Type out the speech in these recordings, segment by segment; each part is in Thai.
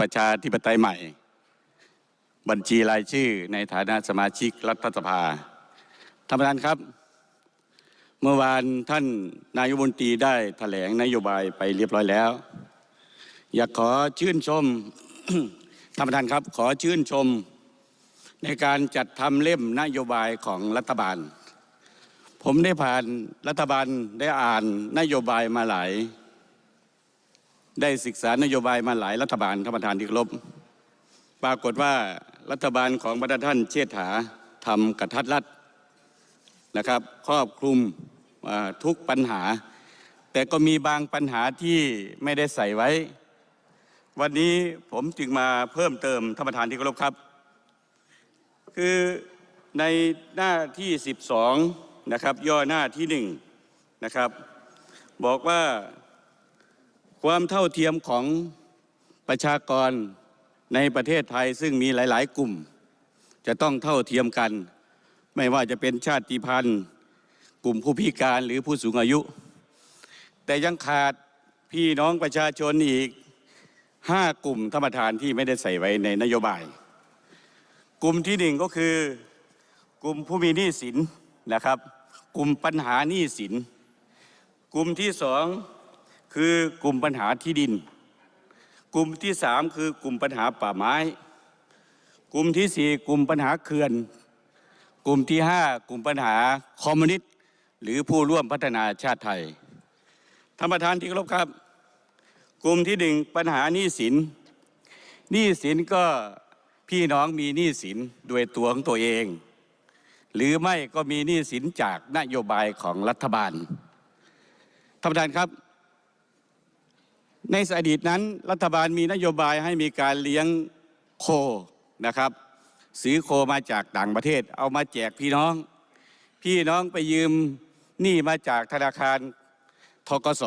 ประชาธิปไตยใหม่ บัญชีรายชื่อในฐานะสมาชิกรัฐสภาท่านประธานครับ เมื่อวานท่านนายกรัฐมนตรีได้แถลงนโยบายไปเรียบร้อยแล้ว อยากขอชื่นชมท่านประธานครับ ขอชื่นชม ในการจัดทำเล่มนโยบายของรัฐบาล ผมได้ผ่านรัฐบาลได้อ่านนโยบายมาหลาย ได้ศึกษานโยบายมาหลายรัฐบาลท่านประธานที่เคารพปรากฏว่ารัฐบาลของพระท่านเชษฐาทำกระทัดรัดนะครับ ครอบคลุมทุกปัญหา แต่ก็มีบางปัญหาที่ไม่ได้ใส่ไว้ วันนี้ผมจึงมาเพิ่มเติมท่านประธานที่เคารพครับ คือในหน้าที่ 12 นะครับ ย่อหน้าที่หนึ่งนะครับ บอกว่า ความเท่าเทียมของประชากรในประเทศไทยซึ่งมีหลาย ๆ กลุ่ม จะต้องเท่าเทียมกัน ไม่ว่าจะเป็นชาติพันธุ์ กลุ่มผู้พิการหรือผู้สูงอายุ แต่ยังขาดพี่น้องประชาชนอีก5กลุ่มธรรมทานที่ไม่ได้ใส่ไว้ในนโยบาย กลุ่มที่หนึ่งก็คือกลุ่มผู้มีหนี้สินนะครับ กลุ่มปัญหาหนี้สิน กลุ่มที่สอง คือกลุ่มปัญหาที่ดิน กลุ่มที่สามคือกลุ่มปัญหาป่าไม้ กลุ่มที่สี่กลุ่มปัญหาเขื่อน กลุ่มที่ห้ากลุ่มปัญหาคอมมิวนิสต์หรือผู้ร่วมพัฒนาชาติไทยท่านประธานที่เคารพครับ กลุ่มที่หนึ่งปัญหาหนี้สินหนี้สินก็พี่น้องมีหนี้สินโดยตัวของตัวเอง หรือไม่ก็มีหนี้สินจากนโยบายของรัฐบาลท่านประธานครับ ในอดีตนั้นรัฐบาลมีนโยบายให้มีการเลี้ยงโคนะครับซื้อโคมาจากต่างประเทศ เอามาแจกพี่น้อง พี่น้องไปยืมหนี้มาจากธนาคารทกส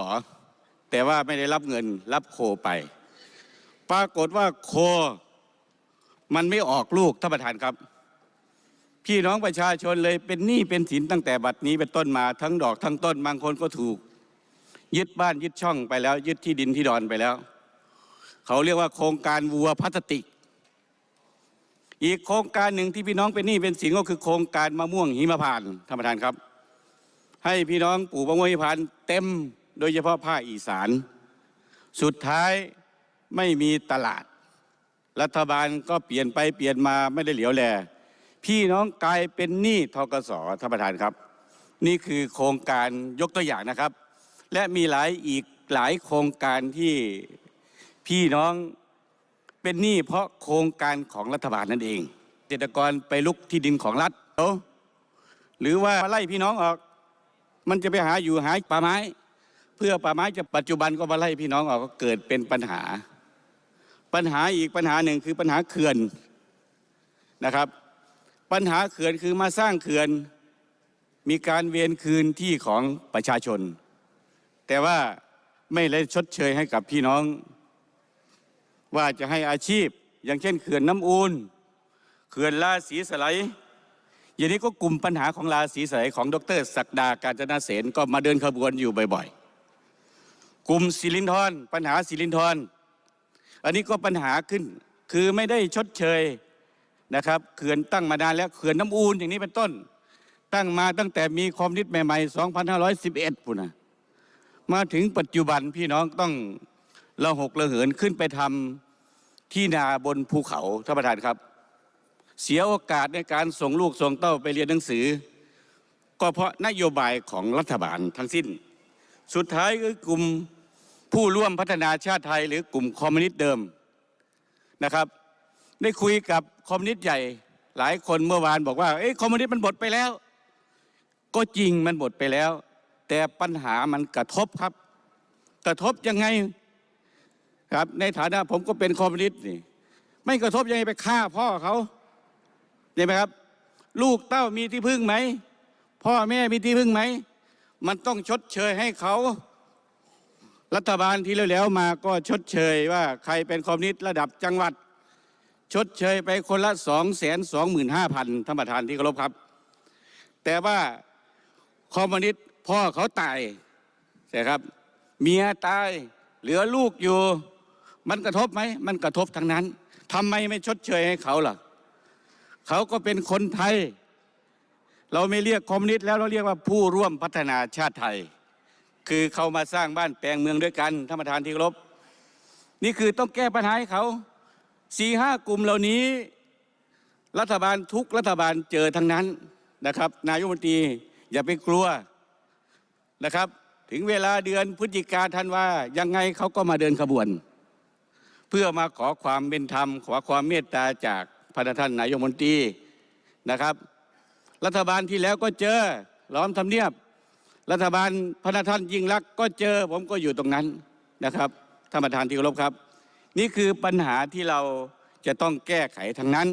แต่ว่าไม่ได้รับเงินรับโคไป ปรากฏว่าโค มันไม่ออกลูกท่านประธานครับ พี่น้องประชาชนเลยเป็นหนี้เป็นสินตั้งแต่บัดนี้เป็นต้นมาทั้งดอกทั้งต้นบางคนก็ถูก ยึดบ้านยึดช่องไปแล้ว ยึดที่ดินที่ดอนไปแล้ว เขาเรียกว่าโครงการวัวพลาสติก อีกโครงการหนึ่งที่พี่น้องเป็นหนี้เป็นสินก็คือโครงการมะม่วงหิมพานต์ท่านประธานครับ ให้พี่น้องปลูกมะม่วงหิมพานต์เต็มโดยเฉพาะภาคอีสาน สุดท้ายไม่มีตลาด รัฐบาลก็เปลี่ยนไปเปลี่ยนมาไม่ได้เหลียวแล พี่น้องกลายเป็นหนี้ทกสท่านประธานครับ นี่คือโครงการยกตัวอย่างนะครับ และมีหลายอีกหลายโครงการที่พี่น้องเป็นหนี้เพราะโครงการของรัฐบาลนั่นเองเกษตรกรไปลุกที่ดินของรัฐเอาหรือว่าไล่พี่น้องออก มันจะไปหาอยู่หาป่าไม้ เพื่อป่าไม้จะปัจจุบันก็มาไล่พี่น้องออกก็เกิดเป็นปัญหา ปัญหาอีกปัญหาหนึ่งคือปัญหาเขื่อนนะครับ ปัญหาเขื่อนคือมาสร้างเขื่อน มีการเวียนคืนที่ของประชาชน แต่ว่าไม่ได้ชดเชยให้กับพี่น้อง ว่าจะให้อาชีพ อย่างเช่นเขื่อนน้ำอูนเขื่อนราศีสไลด์อย่างนี้ก็กลุ่มปัญหาของราศีสไลด์ของดรศักดาการจนาเสนก็มาเดินขบวนอยู่บ่อยๆ กลุ่มสิรินทรปัญหาสิรินทรอันนี้ก็ปัญหาขึ้นคือไม่ได้ชดเชยนะครับเขื่อนตั้งมานานแล้วเขื่อนน้ำอูนอย่างนี้เป็นต้น ตั้งมาตั้งแต่มีคอมมิวนิสต์ใหม่ๆ 2511ปุ่นนะ มาถึงปัจจุบันพี่น้องต้องระหกระเหินขึ้นไปทำที่นาบนภูเขาท่านประธานครับ เสียโอกาสในการส่งลูกส่งเต้าไปเรียนหนังสือ ก็เพราะนโยบายของรัฐบาลทั้งสิ้น สุดท้ายคือกลุ่มผู้ร่วมพัฒนาชาติไทยหรือกลุ่มคอมมิวนิสต์เดิมนะครับ ได้คุยกับคอมมิวนิสต์ใหญ่หลายคนเมื่อวานบอกว่าเอ้ยคอมมิวนิสต์มันหมดไปแล้ว ก็จริงมันหมดไปแล้ว แต่ปัญหามันกระทบครับ กระทบยังไงครับ ในฐานะผมก็เป็นคอมมิวนิสต์นี่ ไม่กระทบยังไงไปฆ่าพ่อเขาเห็นไหมครับ ลูกเต้ามีที่พึ่งไหม พ่อแม่มีที่พึ่งไหม มันต้องชดเชยให้เขา รัฐบาลที่แล้วๆมาก็ชดเชยว่าใครเป็นคอมมิวนิสต์ระดับจังหวัด ชดเชยไปคนละสองแสนสองหมื่นห้าพันท่านประธานที่เคารพครับ แต่ว่าคอมมิวนิสต์ พ่อเขาตายใช่ครับ เมียตายเหลือลูกอยู่ มันกระทบไหมมันกระทบทั้งนั้นทำไมไม่ชดเชยให้เขาล่ะ เขาก็เป็นคนไทย เราไม่เรียกคอมมิวนิสต์แล้วเราเรียกว่าผู้ร่วมพัฒนาชาติไทย คือเขามาสร้างบ้านแปลงเมืองด้วยกันท่านประธานที่เคารพนี่คือต้องแก้ปัญหาให้เขาสี่ห้ากลุ่มเหล่านี้ รัฐบาลทุกรัฐบาลเจอทั้งนั้นนะครับ นายกรัฐมนตรีอย่าไปกลัว นะครับ ถึงเวลาเดือนพฤศจิกาธันวายังไงเขาก็มาเดินขบวน เพื่อมาขอความเป็นธรรม ขอความเมตตาจากพระท่านนายกมนตรีนะครับ รัฐบาลที่แล้วก็เจอล้อมทำเนียบ รัฐบาลพระท่านยิ่งรักก็เจอผมก็อยู่ตรงนั้นนะครับท่านประธานที่เคารพครับ นี่คือปัญหาที่เราจะต้องแก้ไขทั้งนั้น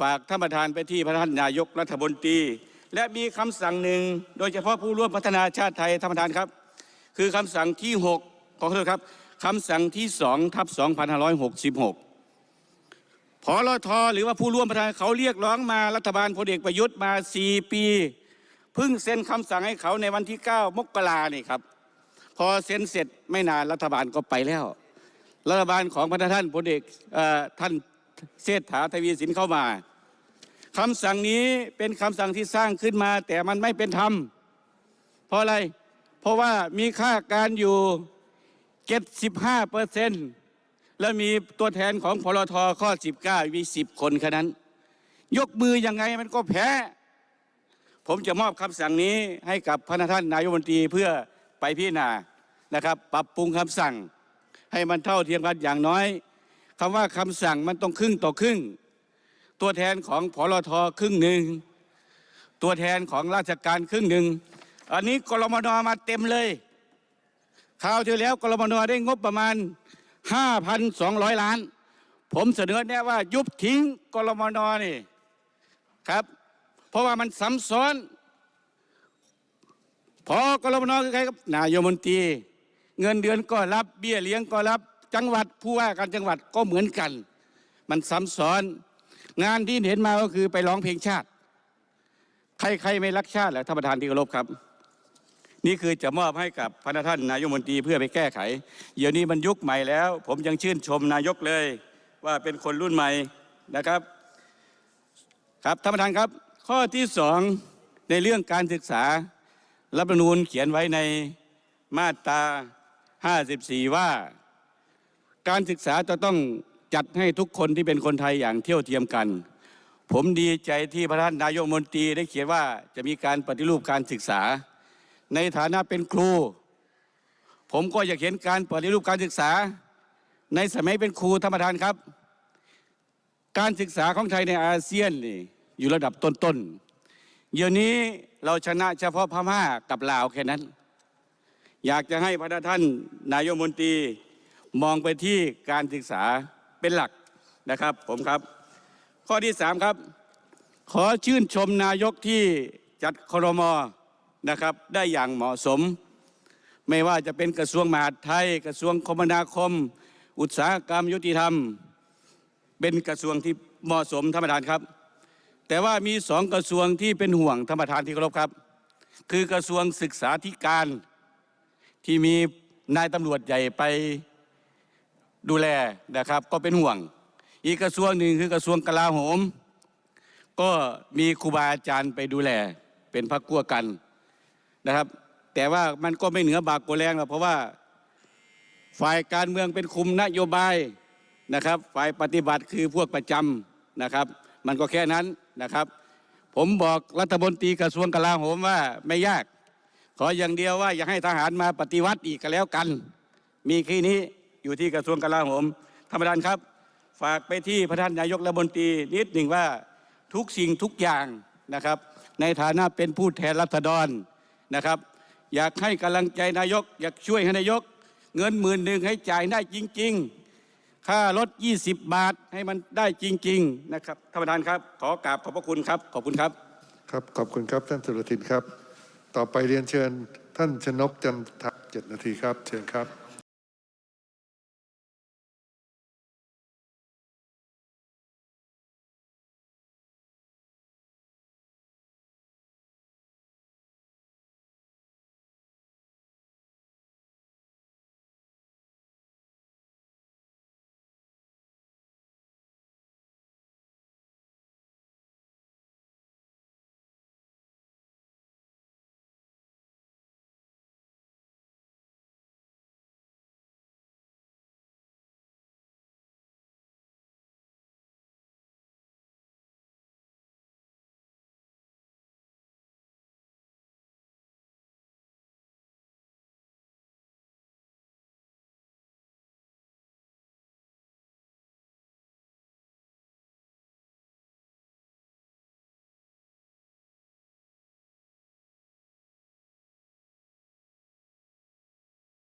ฝากท่านประธานไปที่พระท่านนายกรัฐมนตรี และมีคำสั่งหนึ่งโดยเฉพาะผู้ร่วมพัฒนาชาติไทยท่านประธานครับ คือคำสั่งที่ 6 ขอโทษครับคำสั่งที่2ทับ2566พลทหรือว่าผู้ร่วมพัฒนาเขาเรียกร้องมารัฐบาลพลเอกประยุทธ์มา 4 ปีเพิ่งเซ็นคำสั่งให้เขาในวันที่ 9 มกราเนี่ครับ พอเซ็นเสร็จไม่นานรัฐบาลก็ไปแล้ว รัฐบาลของพระท่านพลเอกท่านเศรษฐาทวีสินเข้ามา คำสั่งนี้เป็นคำสั่งที่สร้างขึ้นมา แต่มันไม่เป็นธรรม เพราะอะไร เพราะว่ามีค่าการอยู่ 75เปอร์เซ็นต์แล้วมีตัวแทนของพลทข้อ 19 มี 10 คนแค่นั้น ยกมือยังไงมันก็แพ้ ผมจะมอบคำสั่งนี้ให้กับพระท่านนายกรัฐมนตรีเพื่อไปพิจารณานะครับ ปรับปรุงคำสั่งให้มันเท่าเทียมกันอย่างน้อยคำว่าคำสั่งมันต้องครึ่งต่อครึ่ง ตัวแทนของพลทครึ่งหนึ่งตัวแทนของราชการครึ่งหนึ่งอันนี้กรมนมาเต็มเลยคราวที่แล้วกรมนได้งบประมาณ 5,200 ล้าน ผมเสนอแนะว่ายุบทิ้งกรมนนี่ครับ เพราะว่ามันซ้ำซ้อน พอกรมนคือใครครับนายกมนตรี เงินเดือนก็รับเบี้ยเลี้ยงก็รับ จังหวัดผู้ว่าการจังหวัดก็เหมือนกัน มันซ้ำซ้อน งานที่เห็นมาก็คือไปร้องเพลงชาติ ใครๆไม่รักชาติแหละท่านประธานที่เคารพครับ นี่คือจะมอบให้กับพระท่านนายกมนตรีเพื่อไปแก้ไข เดี๋ยวนี้มันยุคใหม่แล้ว ผมยังชื่นชมนายกเลย ว่าเป็นคนรุ่นใหม่นะครับ ครับท่านประธานครับ ข้อที่สองในเรื่องการศึกษารัฐธรรมนูญเขียนไว้ในมาตรา 54 ว่า การศึกษาจะต้อง จัดให้ทุกคนที่เป็นคนไทยอย่างเที่ยวเทียมกัน ผมดีใจที่พระท่านนายกมนตรีได้เขียนว่าจะมีการปฏิรูปการศึกษา ในฐานะเป็นครู ผมก็อยากเห็นการปฏิรูปการศึกษา ในสมัยเป็นครูธรรมทานครับ การศึกษาของไทยในอาเซียนนี่อยู่ระดับต้นๆ เดี๋ยวนี้เราชนะเฉพาะพม่ากับลาวแค่นั้น อยากจะให้พระท่านนายกมนตรีมองไปที่การศึกษา เป็นหลักนะครับผมครับ ข้อที่สามครับ ขอชื่นชมนายกที่จัดครมนะครับ ได้อย่างเหมาะสม ไม่ว่าจะเป็นกระทรวงมหาดไทย กระทรวงคมนาคม อุตสาหกรรมยุติธรรม เป็นกระทรวงที่เหมาะสมท่านประธานครับ แต่ว่ามีสองกระทรวงที่เป็นห่วงท่านประธานที่เคารพครับ คือกระทรวงศึกษาธิการที่มีนายตำรวจใหญ่ไป ดูแลนะครับ ก็เป็นห่วง อีกกระทรวงหนึ่งคือกระทรวงกลาโหม ก็มีครูบาอาจารย์ไปดูแล เป็นพักกั้วกันนะครับ แต่ว่ามันก็ไม่เหนือบากกว่าแรงหรอกเพราะว่าฝ่ายการเมืองเป็นคุมนโยบายนะครับ ฝ่ายปฏิบัติคือพวกประจำนะครับ มันก็แค่นั้นนะครับ ผมบอกรัฐมนตรีกระทรวงกลาโหมว่าไม่ยาก ขออย่างเดียวว่าอย่าให้ทหารมาปฏิวัติอีกก็แล้วกัน มีแค่นี้ อยู่ที่กระทรวงกลาโหมท่านประธานครับ ฝากไปที่พระท่านนายกรัฐมนตรีนิดหนึ่งว่าทุกสิ่งทุกอย่างนะครับ ในฐานะเป็นผู้แทนรัษฎรนะครับ อยากให้กำลังใจนายก อยากช่วยให้นายก เงินหมื่นหนึ่งให้จ่ายได้จริง ๆ ค่ารถ 20 บาทให้มันได้จริง ๆ นะครับท่านประธานครับ ขอกราบขอบพระคุณครับขอบคุณครับครับขอบคุณครับท่านสุรทินครับ ต่อไปเรียนเชิญท่านชนกจันทะเจ็ดนาทีครับ เชิญครับ